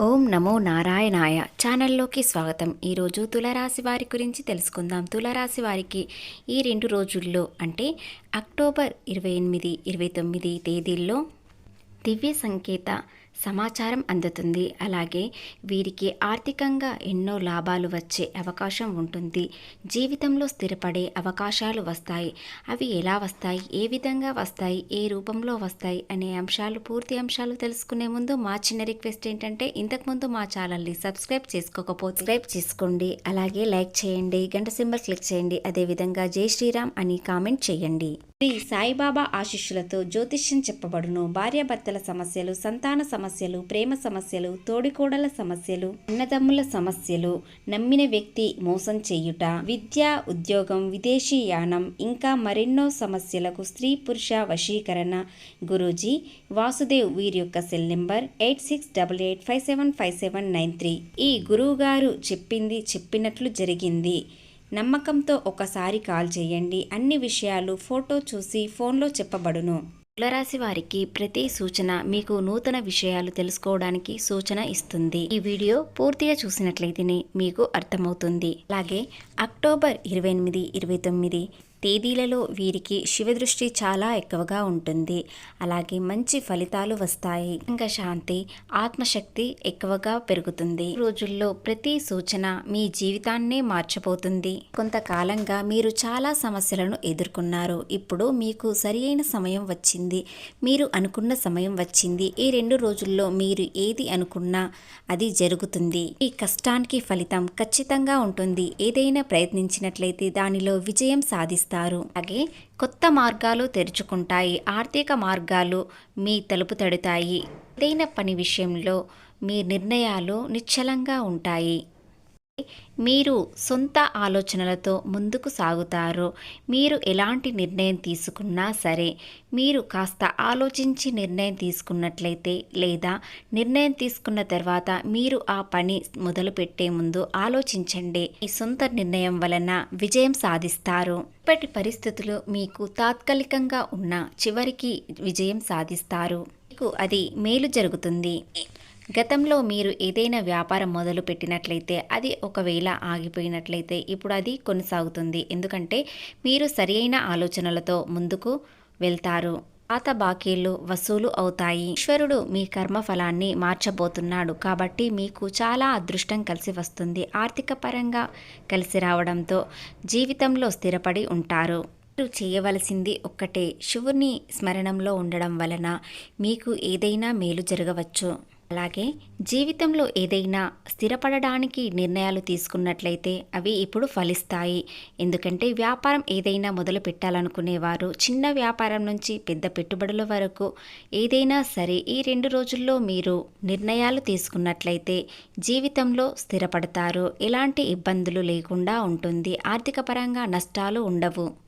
ఓం నమో నారాయణాయ ఛానల్లోకి స్వాగతం. ఈరోజు తులరాశి వారి గురించి తెలుసుకుందాం. తులరాశి వారికి ఈ రెండు రోజుల్లో అంటే అక్టోబర్ ఇరవై ఎనిమిది ఇరవై తొమ్మిది తేదీల్లో దివ్య సంకేత సమాచారం అందుతుంది. అలాగే వీరికి ఆర్థికంగా ఎన్నో లాభాలు వచ్చే అవకాశం ఉంటుంది. జీవితంలో స్థిరపడే అవకాశాలు వస్తాయి. అవి ఎలా వస్తాయి? ఏ విధంగా వస్తాయి? ఏ రూపంలో వస్తాయి? అనే అంశాలు పూర్తి అంశాలు తెలుసుకునే ముందు మా చిన్న రిక్వెస్ట్ ఏంటంటే ఇంతకుముందు మా ఛానల్ని సబ్స్క్రైబ్ చేసుకోకపోతే సబ్స్క్రైబ్ చేసుకోండి. అలాగే లైక్ చేయండి. గంట సింబల్ క్లిక్ చేయండి. అదేవిధంగా జై శ్రీరామ్ అని కామెంట్ చేయండి. శ్రీ సాయిబాబా ఆశీస్సులతో జ్యోతిష్యం చెప్పబడును. భార్యాభర్తల సమస్యలు సంతాన సమస్యలు ప్రేమ సమస్యలు తోడికోడల సమస్యలు అన్నదమ్ముల సమస్యలు నమ్మిన వ్యక్తి మోసం చేయుట విద్య ఉద్యోగం విదేశీ యానం ఇంకా మరెన్నో సమస్యలకు స్త్రీ పురుష వశీకరణ. గురూజీ వాసుదేవ్ వీరి యొక్క cell number eight six double eight five seven five seven nine three. ఈ గురువు గారు చెప్పింది చెప్పినట్లు జరిగింది. నమ్మకంతో ఒకసారి కాల్ చేయండి. అన్ని విషయాలు ఫోటో చూసి ఫోన్లో చెప్పబడును. తులరాశి వారికి ప్రతి సూచన మీకు నూతన విషయాలు తెలుసుకోవడానికి సూచన ఇస్తుంది. ఈ వీడియో పూర్తిగా చూసినట్లయితేనే మీకు అర్థమవుతుంది. అలాగే అక్టోబర్ ఇరవై ఎనిమిది ఇరవై తొమ్మిది తేదీలలో వీరికి శివదృష్టి చాలా ఎక్కువగా ఉంటుంది. అలాగే మంచి ఫలితాలు వస్తాయి. ఇంకా శాంతి ఆత్మశక్తి ఎక్కువగా పెరుగుతుంది. రోజుల్లో ప్రతి సూచన మీ జీవితాన్నే మార్చబోతుంది. కొంతకాలంగా మీరు చాలా సమస్యలను ఎదుర్కొన్నారు. ఇప్పుడు మీకు సరి అయిన సమయం వచ్చింది. మీరు అనుకున్న సమయం వచ్చింది. ఈ రెండు రోజుల్లో మీరు ఏది అనుకున్నా అది జరుగుతుంది. ఈ కష్టానికి ఫలితం ఖచ్చితంగా ఉంటుంది. ఏదైనా ప్రయత్నించినట్లయితే దానిలో విజయం సాధిస్తారు. అలాగే కొత్త మార్గాలు తెరుచుకుంటాయి. ఆర్థిక మార్గాలు మీ తలుపు తడుతాయి. ఏదైనా పని విషయంలో మీ నిర్ణయాలు నిశ్చలంగా ఉంటాయి. మీరు సొంత ఆలోచనలతో ముందుకు సాగుతారు. మీరు ఎలాంటి నిర్ణయం తీసుకున్నా సరే మీరు కాస్త ఆలోచించి నిర్ణయం తీసుకున్నట్లయితే లేదా నిర్ణయం తీసుకున్న తర్వాత మీరు ఆ పని మొదలుపెట్టే ముందు ఆలోచించండి. ఈ సొంత నిర్ణయం వలన విజయం సాధిస్తారు. ఇప్పటి పరిస్థితులు మీకు తాత్కాలికంగా ఉన్న చివరికి విజయం సాధిస్తారు. మీకు అది మేలు జరుగుతుంది. గతంలో మీరు ఏదైనా వ్యాపారం మొదలు పెట్టినట్లయితే అది ఒకవేళ ఆగిపోయినట్లయితే ఇప్పుడు అది కొనసాగుతుంది. ఎందుకంటే మీరు సరియైన ఆలోచనలతో ముందుకు వెళ్తారు. పాత బాకీలు వసూలు అవుతాయి. ఈశ్వరుడు మీ కర్మ ఫలాన్ని మార్చబోతున్నాడు కాబట్టి మీకు చాలా అదృష్టం కలిసి వస్తుంది. ఆర్థిక పరంగా కలిసి రావడంతో జీవితంలో స్థిరపడి ఉంటారు. మీరు చేయవలసింది ఒక్కటే. శివుని స్మరణంలో ఉండడం వలన మీకు ఏదైనా మేలు జరగవచ్చు. అలాగే జీవితంలో ఏదైనా స్థిరపడడానికి నిర్ణయాలు తీసుకున్నట్లయితే అవి ఇప్పుడు ఫలిస్తాయి. ఎందుకంటే వ్యాపారం ఏదైనా మొదలు పెట్టాలనుకునేవారు చిన్న వ్యాపారం నుంచి పెద్ద పెట్టుబడుల వరకు ఏదైనా సరే ఈ రెండు రోజుల్లో మీరు నిర్ణయాలు తీసుకున్నట్లయితే జీవితంలో స్థిరపడతారు. ఎలాంటి ఇబ్బందులు లేకుండా ఉంటుంది. ఆర్థిక పరంగా నష్టాలు ఉండవు.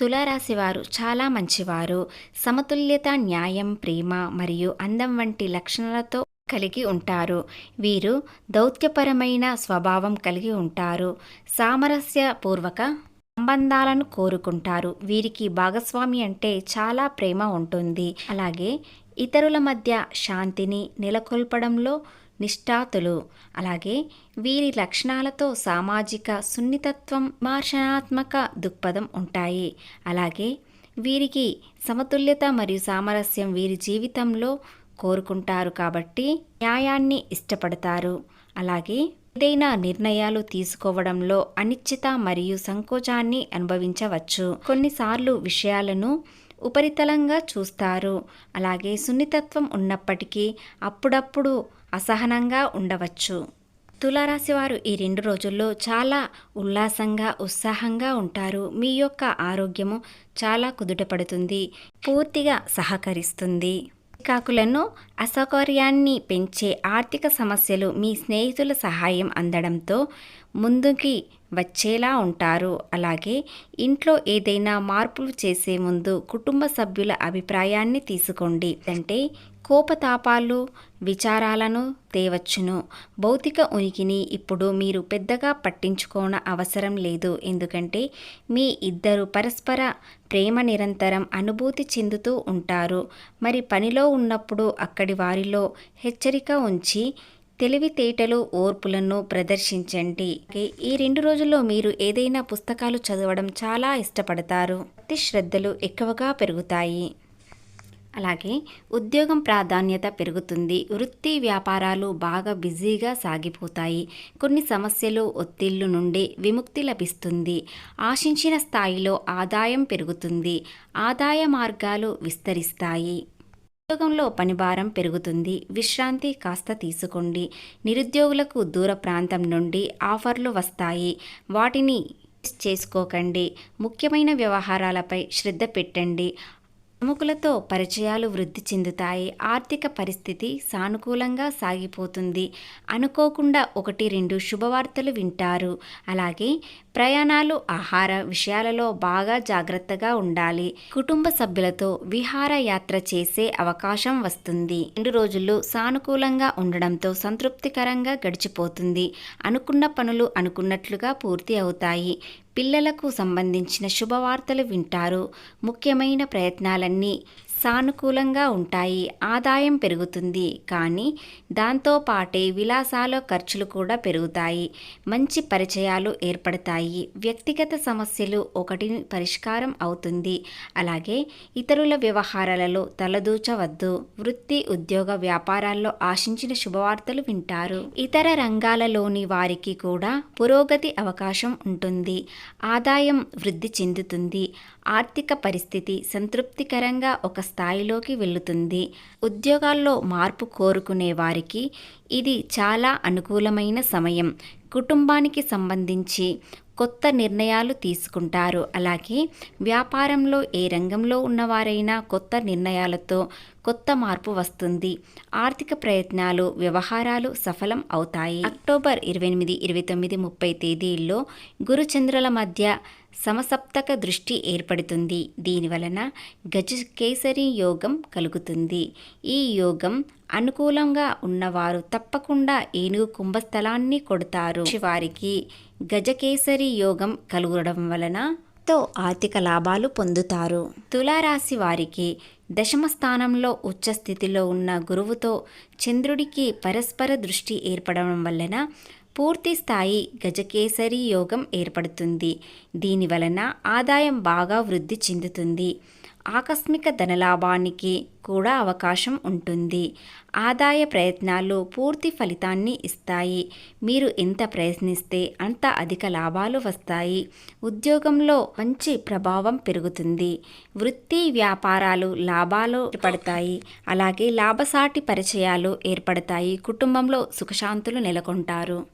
తులారాశివారు చాలా మంచివారు. సమతుల్యత న్యాయం ప్రేమ మరియు అందం వంటి లక్షణాలతో కలిగి ఉంటారు. వీరు దౌత్యపరమైన స్వభావం కలిగి ఉంటారు. సామరస్యపూర్వక సంబంధాలను కోరుకుంటారు. వీరికి భాగస్వామి అంటే చాలా ప్రేమ ఉంటుంది. అలాగే ఇతరుల మధ్య శాంతిని నెలకొల్పడంలో నిష్ఠాతులు. అలాగే వీరి లక్షణాలతో సామాజిక సున్నితత్వం మార్షణాత్మక దృక్పథం ఉంటాయి. అలాగే వీరికి సమతుల్యత మరియు సామరస్యం వీరి జీవితంలో కోరుకుంటారు కాబట్టి న్యాయాన్ని ఇష్టపడతారు. అలాగే ఏదైనా నిర్ణయాలు తీసుకోవడంలో అనిశ్చిత మరియు సంకోచాన్ని అనుభవించవచ్చు. కొన్నిసార్లు విషయాలను ఉపరితలంగా చూస్తారు. అలాగే సున్నితత్వం ఉన్నప్పటికీ అప్పుడప్పుడు అసహనంగా ఉండవచ్చు. తులారాశి వారు ఈ రెండు రోజుల్లో చాలా ఉల్లాసంగా ఉత్సాహంగా ఉంటారు. మీ యొక్క ఆరోగ్యము చాలా కుదుటపడుతుంది. పూర్తిగా సహకరిస్తుంది. కాకులను అసౌకర్యాన్ని పెంచే ఆర్థిక సమస్యలు మీ స్నేహితుల సహాయం అందడంతో ముందుకి వచ్చేలా ఉంటారు. అలాగే ఇంట్లో ఏదైనా మార్పులు చేసే ముందు కుటుంబ సభ్యుల అభిప్రాయాన్ని తీసుకోండి. అంటే కోపతాపాలు విచారాలను తేవచ్చును. భౌతిక ఉనికిని ఇప్పుడు మీరు పెద్దగా పట్టించుకోన అవసరం లేదు. ఎందుకంటే మీ ఇద్దరు పరస్పర ప్రేమ నిరంతరం అనుభూతి చెందుతూ ఉంటారు. మరి పనిలో ఉన్నప్పుడు అక్కడి వారిలో హెచ్చరిక ఉంచి తెలివితేటలు ఓర్పులను ప్రదర్శించండి. ఈ రెండు రోజుల్లో మీరు ఏదైనా పుస్తకాలు చదవడం చాలా ఇష్టపడతారు. భక్తి శ్రద్ధలు ఎక్కువగా పెరుగుతాయి. అలాగే ఉద్యోగం ప్రాధాన్యత పెరుగుతుంది. వృత్తి వ్యాపారాలు బాగా బిజీగా సాగిపోతాయి. కొన్ని సమస్యలు ఒత్తిళ్ళు నుండి విముక్తి లభిస్తుంది. ఆశించిన స్థాయిలో ఆదాయం పెరుగుతుంది. ఆదాయ మార్గాలు విస్తరిస్తాయి. ఉద్యోగంలో పనిభారం పెరుగుతుంది. విశ్రాంతి కాస్త తీసుకోండి. నిరుద్యోగులకు దూర ప్రాంతం నుండి ఆఫర్లు వస్తాయి. వాటిని చేసుకోకండి. ముఖ్యమైన వ్యవహారాలపై శ్రద్ధ పెట్టండి. ప్రముఖులతో పరిచయాలు వృద్ధి చెందుతాయి. ఆర్థిక పరిస్థితి సానుకూలంగా సాగిపోతుంది. అనుకోకుండా ఒకటి రెండు శుభవార్తలు వింటారు. అలాగే ప్రయాణాలు ఆహార విషయాలలో బాగా జాగ్రత్తగా ఉండాలి. కుటుంబ సభ్యులతో విహారయాత్ర చేసే అవకాశం వస్తుంది. రెండు రోజులు సానుకూలంగా ఉండడంతో సంతృప్తికరంగా గడిచిపోతుంది. అనుకున్న పనులు అనుకున్నట్లుగా పూర్తి అవుతాయి. పిల్లలకు సంబంధించిన శుభవార్తలు వింటారు. ముఖ్యమైన ప్రయత్నాలన్నీ సానుకూలంగా ఉంటాయి. ఆదాయం పెరుగుతుంది. కానీ దాంతోపాటే విలాసాల ఖర్చులు కూడా పెరుగుతాయి. మంచి పరిచయాలు ఏర్పడతాయి. వ్యక్తిగత సమస్యలు ఒకటి పరిష్కారం అవుతుంది. అలాగే ఇతరుల వ్యవహారాలలో తలదూచవద్దు. వృత్తి ఉద్యోగ వ్యాపారాల్లో ఆశించిన శుభవార్తలు వింటారు. ఇతర రంగాలలోని వారికి కూడా పురోగతి అవకాశం ఉంటుంది. ఆదాయం వృద్ధి చెందుతుంది. ఆర్థిక పరిస్థితి సంతృప్తికరంగా ఒక స్థాయిలోకి వెళుతుంది. ఉద్యోగాల్లో మార్పు కోరుకునే వారికి ఇది చాలా అనుకూలమైన సమయం. కుటుంబానికి సంబంధించి కొత్త నిర్ణయాలు తీసుకుంటారు. అలాగే వ్యాపారంలో ఏ రంగంలో ఉన్నవారైనా కొత్త నిర్ణయాలతో కొత్త మార్పు వస్తుంది. ఆర్థిక ప్రయత్నాలు వ్యవహారాలు సఫలం అవుతాయి. అక్టోబర్ ఇరవై ఎనిమిది ఇరవై తొమ్మిది ముప్పై తేదీల్లో గురుచంద్రుల మధ్య సమసప్తక దృష్టి ఏర్పడుతుంది. దీనివలన గజకేసరి యోగం కలుగుతుంది. ఈ యోగం అనుకూలంగా ఉన్నవారు తప్పకుండా ఏనుగు కుంభస్థలాన్ని కొడతారు. వారికి గజకేసరి యోగం కలుగడం వలన తో ఆర్థిక లాభాలు పొందుతారు. తులారాశి వారికి దశమ స్థానంలో ఉచ్చ స్థితిలో ఉన్న గురువుతో చంద్రుడికి పరస్పర దృష్టి ఏర్పడడం వలన పూర్తి స్థాయి గజకేసరి యోగం ఏర్పడుతుంది. దీని వలన ఆదాయం బాగా వృద్ధి చెందుతుంది. ఆకస్మిక ధనలాభానికి కూడా అవకాశం ఉంటుంది. ఆదాయ ప్రయత్నాలు పూర్తి ఫలితాన్ని ఇస్తాయి. మీరు ఎంత ప్రయత్నిస్తే అంత అధిక లాభాలు వస్తాయి. ఉద్యోగంలో మంచి ప్రభావం పెరుగుతుంది. వృత్తి వ్యాపారాలు లాభాలు ఏర్పడతాయి. అలాగే లాభసాటి పరిచయాలు ఏర్పడతాయి. కుటుంబంలో సుఖశాంతులు నెలకొంటారు.